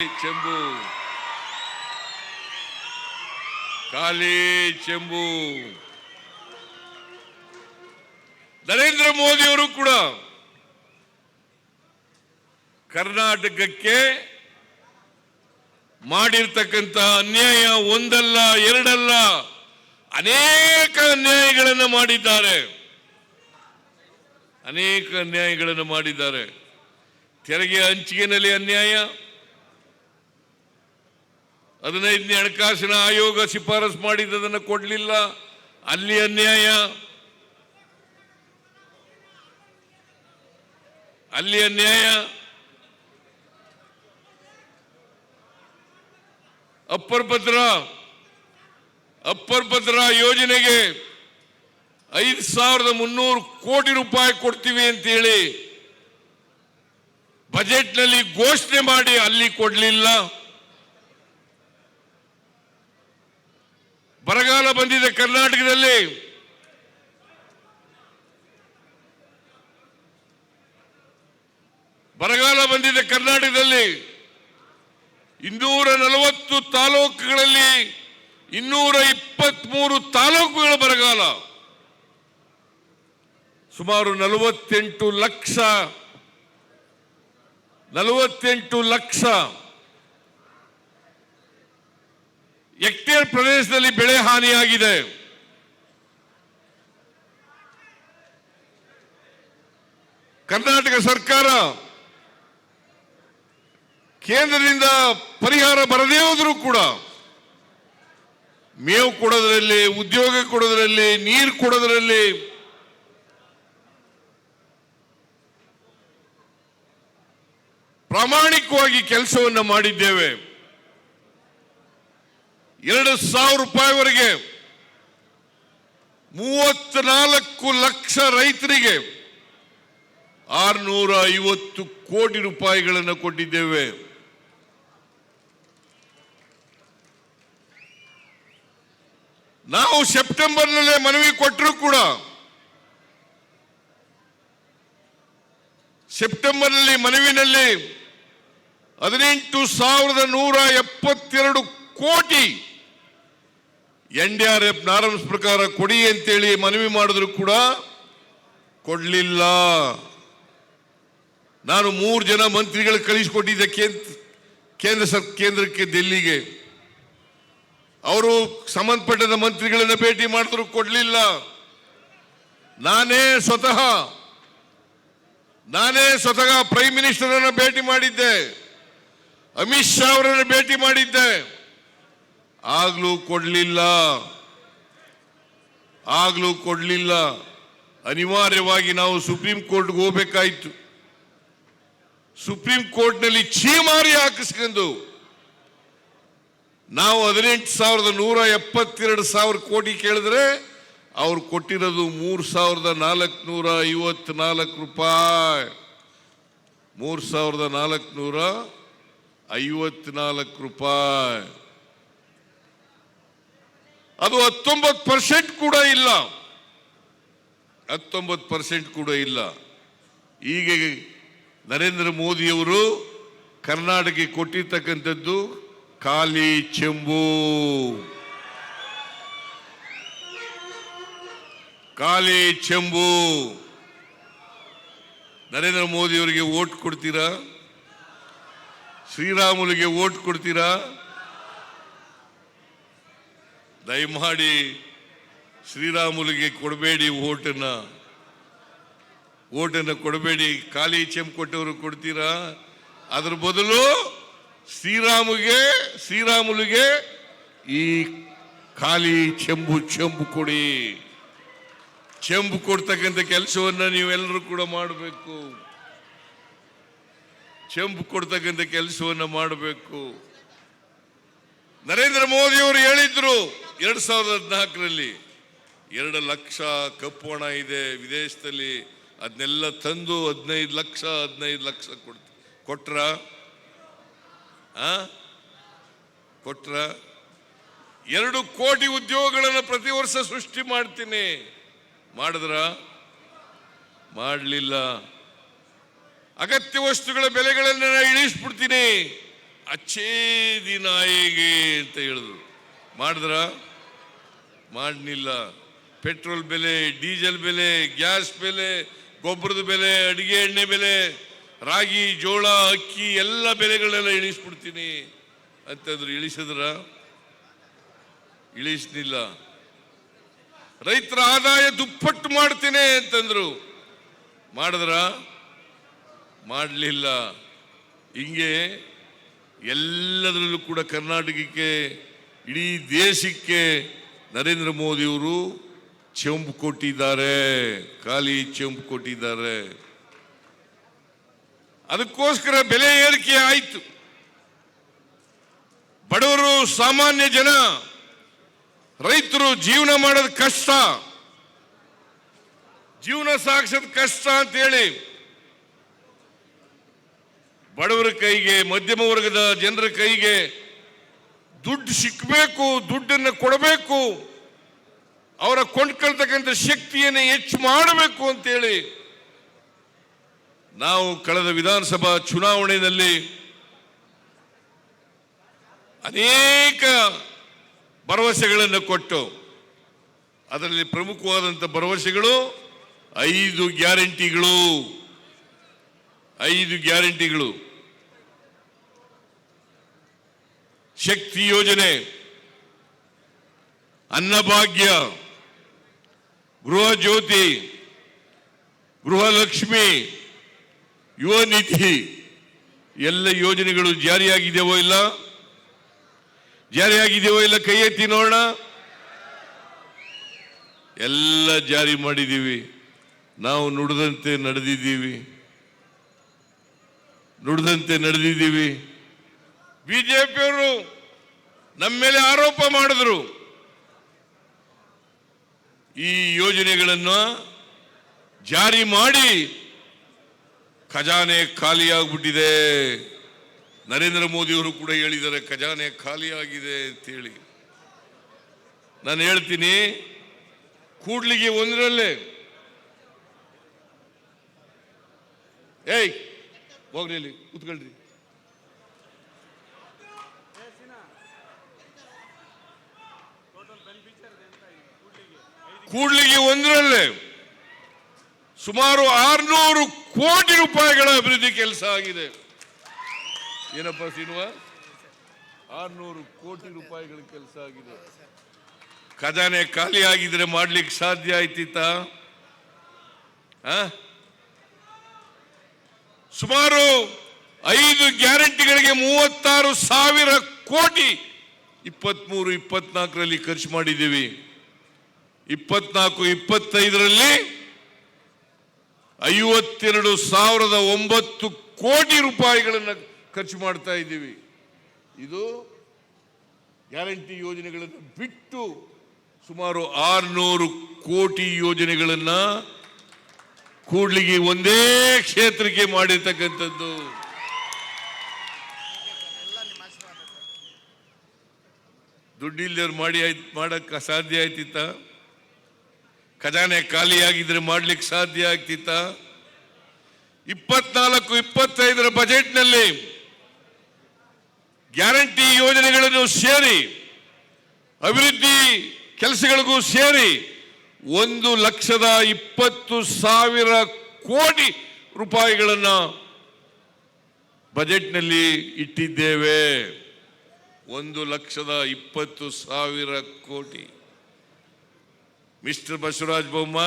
ಚೆಂಬು. ಖಾಲಿ ಚೆಂಬು. ನರೇಂದ್ರ ಮೋದಿ ಅವರು ಕೂಡ ಕರ್ನಾಟಕಕ್ಕೆ ಮಾಡಿರ್ತಕ್ಕಂತಹ ಅನ್ಯಾಯ ಒಂದಲ್ಲ, ಎರಡಲ್ಲ ಅನೇಕ ಅನ್ಯಾಯಗಳನ್ನು ಮಾಡಿದ್ದಾರೆ. ಅನೇಕ ಅನ್ಯಾಯಗಳನ್ನು ಮಾಡಿದ್ದಾರೆ. ತೆರಿಗೆ ಹಂಚಿಕೆನಲ್ಲಿ ಅನ್ಯಾಯ ಹದಿನೈದನೇ ಹಣಕಾಸಿನ ಆಯೋಗ ಶಿಫಾರಸು ಮಾಡಿದ್ದನ್ನು ಕೊಡಲಿಲ್ಲ. ಅಲ್ಲಿ ಅನ್ಯಾಯ. ಅಲ್ಲಿ ಅನ್ಯಾಯ. ಅಪ್ಪರ್ ಭದ್ರ. ಅಪ್ಪರ್ ಭದ್ರ ಯೋಜನೆಗೆ ಐದು ಸಾವಿರದ ಮುನ್ನೂರು ಕೋಟಿ ರೂಪಾಯಿ ಕೊಡ್ತೀವಿ ಅಂತೇಳಿ ಬಜೆಟ್ನಲ್ಲಿ ಘೋಷಣೆ ಮಾಡಿ ಅಲ್ಲಿ ಕೊಡಲಿಲ್ಲ. ಬರಗಾಲ ಬಂದಿದೆ ಕರ್ನಾಟಕದಲ್ಲಿ. ಬರಗಾಲ ಬಂದಿದೆ ಕರ್ನಾಟಕದಲ್ಲಿ. ಇನ್ನೂರ ನಲವತ್ತು ತಾಲೂಕುಗಳಲ್ಲಿ ಇನ್ನೂರ ಇಪ್ಪತ್ಮೂರು ತಾಲೂಕುಗಳ ಬರಗಾಲ. ಸುಮಾರು ನಲವತ್ತೆಂಟು ಲಕ್ಷ ನಲವತ್ತೆಂಟು ಲಕ್ಷ ಹೆಕ್ಟೇರ್ ಪ್ರದೇಶದಲ್ಲಿ ಬೆಳೆ ಹಾನಿಯಾಗಿದೆ. ಕರ್ನಾಟಕ ಸರ್ಕಾರ ಕೇಂದ್ರದಿಂದ ಪರಿಹಾರ ಬರದೇ ಹೋದರೂ ಕೂಡ ಮೇವು ಕೊಡೋದ್ರಲ್ಲಿ, ಉದ್ಯೋಗ ಕೊಡೋದ್ರಲ್ಲಿ, ನೀರು ಕೊಡೋದ್ರಲ್ಲಿ ಪ್ರಾಮಾಣಿಕವಾಗಿ ಕೆಲಸವನ್ನು ಮಾಡಿದ್ದೇವೆ. ಎರಡು ಸಾವಿರ ರೂಪಾಯಿವರೆಗೆ ಮೂವತ್ನಾಲ್ಕು ಲಕ್ಷ ರೈತರಿಗೆ ಆರುನೂರ ಐವತ್ತು ಕೋಟಿ ರೂಪಾಯಿಗಳನ್ನು ಕೊಟ್ಟಿದ್ದೇವೆ. ನಾವು ಸೆಪ್ಟೆಂಬರ್ನಲ್ಲೇ ಮನವಿ ಕೊಟ್ಟರೂ ಕೂಡ ಸೆಪ್ಟೆಂಬರ್ನಲ್ಲಿ ಮನವಿನಲ್ಲಿ ಹದಿನೆಂಟು ಸಾವಿರದ ನೂರ ಎಪ್ಪತ್ತೆರಡು crore N D R F norms ಪ್ರಕಾರ ಕೊಡಿ ಅಂತೇಳಿ ಮನವಿ ಮಾಡಿದ್ರು ಕೂಡ ಕೊಡಲಿಲ್ಲ. ನಾನು ಮೂರು ಜನ ಮಂತ್ರಿಗಳು ಕಳಿಸಿಕೊಟ್ಟಿದ್ದೆ ಕೇಂದ್ರ ಸರ್, ಕೇಂದ್ರಕ್ಕೆ ದಿಲ್ಲಿಗೆ. ಅವರು ಸಂಬಂಧಪಟ್ಟದ ಮಂತ್ರಿಗಳನ್ನ ಭೇಟಿ ಮಾಡಿದ್ರು ಕೊಡಲಿಲ್ಲ. ನಾನೇ ಸ್ವತಃ ನಾನೇ ಸ್ವತಃ ಪ್ರೈಮ್ ಮಿನಿಸ್ಟರ್ ಭೇಟಿ ಮಾಡಿದ್ದೆ. ಅಮಿತ್ ಶಾ ಅವರನ್ನು ಭೇಟಿ ಮಾಡಿದ್ದೆ. ಆಗ್ಲೂ ಕೊಡಲಿಲ್ಲ. ಆಗ್ಲೂ ಕೊಡಲಿಲ್ಲ. ಅನಿವಾರ್ಯವಾಗಿ ನಾವು ಸುಪ್ರೀಂ ಕೋರ್ಟ್ಗೆ ಹೋಗ್ಬೇಕಾಯ್ತು. ಸುಪ್ರೀಂ ಕೋರ್ಟ್ನಲ್ಲಿ ಛೀಮಾರಿ ಹಾಕಿಸ್ಕೊಂಡು ನಾವು ಹದಿನೆಂಟು ಸಾವಿರದ ನೂರ ಎಪ್ಪತ್ತೆರಡು ಸಾವಿರ ಕೋಟಿ ಕೇಳಿದ್ರೆ ಅವ್ರು ಕೊಟ್ಟಿರೋದು ಮೂರು ಸಾವಿರದ ನಾಲ್ಕುನೂರ ಐವತ್ನಾಲ್ಕು ರೂಪಾಯಿ. ಮೂರು ಸಾವಿರದ ನಾಲ್ಕುನೂರ ಐವತ್ನಾಲ್ಕು ರೂಪಾಯಿ. ಅದು ಹತ್ತೊಂಬತ್ತು ಪರ್ಸೆಂಟ್ ಕೂಡ ಇಲ್ಲ. ಹತ್ತೊಂಬತ್ತು ಪರ್ಸೆಂಟ್ ಕೂಡ ಇಲ್ಲ. ಈಗ ನರೇಂದ್ರ ಮೋದಿಯವರು ಕರ್ನಾಟಕಕ್ಕೆ ಕೊಟ್ಟಿರ್ತಕ್ಕಂಥದ್ದು ಖಾಲಿ ಚೆಂಬು. ಖಾಲಿ ಚೆಂಬು. ನರೇಂದ್ರ ಮೋದಿಯವರಿಗೆ ಓಟ್ ಕೊಡ್ತೀರಾ? ಶ್ರೀರಾಮುಲಿಗೆ ಓಟ್ ಕೊಡ್ತೀರಾ? ದಯಮಾಡಿ ಶ್ರೀರಾಮುಲಿಗೆ ಕೊಡಬೇಡಿ ಓಟನ್ನ ಓಟನ್ನು ಕೊಡಬೇಡಿ. ಖಾಲಿ ಚೆಂಪ್ ಕೊಟ್ಟವರು ಕೊಡ್ತೀರಾ? ಅದ್ರ ಬದಲು ಶ್ರೀರಾಮುಗೆ, ಶ್ರೀರಾಮುಲಿಗೆ ಈ ಖಾಲಿ ಚೆಂಬು ಚೆಂಬು ಕೊಡಿ. ಚೆಂಬು ಕೊಡ್ತಕ್ಕಂಥ ಕೆಲಸವನ್ನು ನೀವೆಲ್ಲರೂ ಕೂಡ ಮಾಡಬೇಕು. ಚೆಂಬು ಕೊಡ್ತಕ್ಕಂಥ ಕೆಲಸವನ್ನು ಮಾಡಬೇಕು. ನರೇಂದ್ರ ಮೋದಿ ಅವರು ಹೇಳಿದ್ರು ಎರಡ್ ಸಾವಿರದ ಹದಿನಾಲ್ಕರಲ್ಲಿ ಎರಡು ಲಕ್ಷ ಕಪ್ಪು ಹಣ ಇದೆ. ವಿದೇಶದಲ್ಲಿ ಅದನ್ನೆಲ್ಲ ತಂದು ಹದಿನೈದು ಲಕ್ಷ ಹದಿನೈದು ಲಕ್ಷ ಕೊಡ್ತ, ಕೊಟ್ರ? ಕೊಟ್ರ? ಎರಡು ಕೋಟಿ ಉದ್ಯೋಗಗಳನ್ನು ಪ್ರತಿ ವರ್ಷ ಸೃಷ್ಟಿ ಮಾಡ್ತೀನಿ. ಮಾಡಿದ್ರ? ಮಾಡಲಿಲ್ಲ. ಅಗತ್ಯ ವಸ್ತುಗಳ ಬೆಲೆಗಳನ್ನು ನಾನು ಇಳಿಸ್ಬಿಡ್ತೀನಿ. ಅಚ್ಚೇ ದಿನ ಹೇಗೆ ಅಂತ ಹೇಳಿದ್ರು. ಮಾಡಿದ್ರ? ಮಾಡಲಿಲ್ಲ. ಪೆಟ್ರೋಲ್ ಬೆಲೆ, ಡೀಸೆಲ್ ಬೆಲೆ, ಗ್ಯಾಸ್ ಬೆಲೆ, ಗೊಬ್ಬರದ ಬೆಲೆ, ಅಡಿಗೆ ಎಣ್ಣೆ ಬೆಲೆ, ರಾಗಿ, ಜೋಳ, ಅಕ್ಕಿ ಎಲ್ಲ ಬೆಲೆಗಳೆಲ್ಲ ಇಳಿಸ್ಬಿಡ್ತೀನಿ. ಅಂತಂದ್ರು, ಇಳಿಸಿದ್ರ? ಇಳಿಸ್ಲಿಲ್ಲ. ರೈತರ ಆದಾಯ ದುಪ್ಪಟ್ಟು ಮಾಡ್ತೀನಿ ಅಂತಂದ್ರು. ಮಾಡಿದ್ರ? ಮಾಡಲಿಲ್ಲ. ಹಿಂಗೆ ಎಲ್ಲದರಲ್ಲೂ ಕೂಡ ಕರ್ನಾಟಕಕ್ಕೆ, ಇಡೀ ದೇಶಕ್ಕೆ ನರೇಂದ್ರ ಮೋದಿಯವರು ಚೆಂಪು ಕೊಟ್ಟಿದ್ದಾರೆ, ಖಾಲಿ ಚೆಂಪು ಕೊಟ್ಟಿದ್ದಾರೆ. ಅದಕ್ಕೋಸ್ಕರ ಬೆಲೆ ಏರಿಕೆ ಆಯಿತು. ಬಡವರು ಸಾಮಾನ್ಯ ಜನ, ರೈತರು ಜೀವನ ಮಾಡೋದು ಕಷ್ಟ. ಜೀವನ ಸಾಗಿಸೋದು ಕಷ್ಟ ಅಂತೇಳಿ ಬಡವರ ಕೈಗೆ, ಮಧ್ಯಮ ವರ್ಗದ ಜನರ ಕೈಗೆ ದುಡ್ಡು ಸಿಕ್ಕಬೇಕು ದುಡ್ಡನ್ನು ಕೊಡಬೇಕು, ಅವರ ಕೊಂಡ್ಕೊಳ್ತಕ್ಕಂಥ ಶಕ್ತಿಯನ್ನು ಹೆಚ್ಚು ಮಾಡಬೇಕು ಅಂತೇಳಿ ನಾವು ಕಳೆದ ವಿಧಾನಸಭಾ ಚುನಾವಣೆಯಲ್ಲಿ ಅನೇಕ ಭರವಸೆಗಳನ್ನು ಕೊಟ್ಟು, ಅದರಲ್ಲಿ ಪ್ರಮುಖವಾದಂಥ ಭರವಸೆಗಳು ಐದು ಗ್ಯಾರಂಟಿಗಳು ಐದು ಗ್ಯಾರಂಟಿಗಳು. ಶಕ್ತಿ ಯೋಜನೆ, ಅನ್ನಭಾಗ್ಯ, ಗೃಹ ಜ್ಯೋತಿ, ಗೃಹಲಕ್ಷ್ಮಿ, ಯುವ ನಿಧಿ, ಎಲ್ಲ ಯೋಜನೆಗಳು ಜಾರಿಯಾಗಿದೆಯೋ ಇಲ್ಲ? ಜಾರಿಯಾಗಿದೆಯೋ ಇಲ್ಲ? ಕೈ ಎತ್ತಿ ನೋಡೋಣ. ಎಲ್ಲ ಜಾರಿ ಮಾಡಿದ್ದೀವಿ. ನಾವು ನುಡಿದಂತೆ ನಡೆದಿದ್ದೀವಿ. ನುಡಿದಂತೆ ನಡೆದಿದ್ದೀವಿ. ಬಿಜೆಪಿಯವರು ನಮ್ಮ ಮೇಲೆ ಆರೋಪ ಮಾಡಿದ್ರು. ಈ ಯೋಜನೆಗಳನ್ನು ಜಾರಿ ಮಾಡಿ ಖಜಾನೆ ಖಾಲಿಯಾಗ್ಬಿಟ್ಟಿದೆ ನರೇಂದ್ರ ಮೋದಿಯವರು ಕೂಡ ಹೇಳಿದ್ದಾರೆ, ಖಜಾನೆ ಖಾಲಿಯಾಗಿದೆ ಅಂತೇಳಿ. ನಾನು ಹೇಳ್ತೀನಿ, ಕೂಡ್ಲಿಗೆ ಒಂದರಲ್ಲೇ. ಏಯ್, ಹೋಗ್ರಿ ಕೂತ್ಕೊಳ್ರಿ. ಕೂಡ್ಲಿಗೆ ಒಂದರಲ್ಲೇ ಸುಮಾರು ಆರ್ನೂರು ಕೋಟಿ ರೂಪಾಯಿಗಳ ಅಭಿವೃದ್ಧಿ ಕೆಲಸ ಆಗಿದೆ. ಏನಪ್ಪ ಶ್ರೀನಿವಾಸ್? ಆರ್ನೂರು ಕೋಟಿ ರೂಪಾಯಿಗಳ ಕೆಲಸ ಆಗಿದೆ. ಖಜಾನೆ ಖಾಲಿ ಆಗಿದ್ರೆ ಮಾಡ್ಲಿಕ್ಕೆ ಸಾಧ್ಯ ಆಯ್ತಿತ್ತ? ಸುಮಾರು ಐದು ಗ್ಯಾರಂಟಿಗಳಿಗೆ ಮೂವತ್ತಾರು ಸಾವಿರ ಕೋಟಿ ಇಪ್ಪತ್ಮೂರು, ಇಪ್ಪತ್ನಾಲ್ಕರಲ್ಲಿ ಖರ್ಚು ಮಾಡಿದ್ದೀವಿ. ಇಪ್ಪತ್ನಾಲ್ಕು, ಇಪ್ಪತ್ತೈದರಲ್ಲಿ ಐವತ್ತೆರಡು ಸಾವಿರದ ಒಂಬತ್ತು ಕೋಟಿ ರೂಪಾಯಿಗಳನ್ನು ಖರ್ಚು ಮಾಡ್ತಾ ಇದ್ದೀವಿ. ಇದು ಗ್ಯಾರಂಟಿ ಯೋಜನೆಗಳನ್ನು ಬಿಟ್ಟು ಸುಮಾರು ಆರುನೂರು ಕೋಟಿ ಯೋಜನೆಗಳನ್ನು ಕೂಡ್ಲಿಗೆ ಒಂದೇ ಕ್ಷೇತ್ರಕ್ಕೆ ಮಾಡಿರ್ತಕ್ಕಂಥದ್ದು. ದುಡ್ಡಿಲ್ದವ್ರು ಮಾಡಿ ಆಯ್ತು ಮಾಡೋಕ್ಕೆ ಸಾಧ್ಯ ಆಯ್ತಿತ್ತ? ಖಜಾನೆ ಖಾಲಿಯಾಗಿದ್ರೆ ಮಾಡ್ಲಿಕ್ಕೆ ಸಾಧ್ಯ ಆಗ್ತಿತ್ತ? ಇಪ್ಪತ್ನಾಲ್ಕು, ಇಪ್ಪತ್ತೈದರ ಬಜೆಟ್ನಲ್ಲಿ ಗ್ಯಾರಂಟಿ ಯೋಜನೆಗಳನ್ನು ಸೇರಿ, ಅಭಿವೃದ್ಧಿ ಕೆಲಸಗಳಿಗೂ ಸೇರಿ ಒಂದು ಲಕ್ಷದ ಇಪ್ಪತ್ತು ಸಾವಿರ ಕೋಟಿ ರೂಪಾಯಿಗಳನ್ನು ಬಜೆಟ್ನಲ್ಲಿ ಇಟ್ಟಿದ್ದೇವೆ. ಒಂದು ಲಕ್ಷದ ಇಪ್ಪತ್ತು ಸಾವಿರ ಕೋಟಿ. मिस्टर बसवराज बोम्मा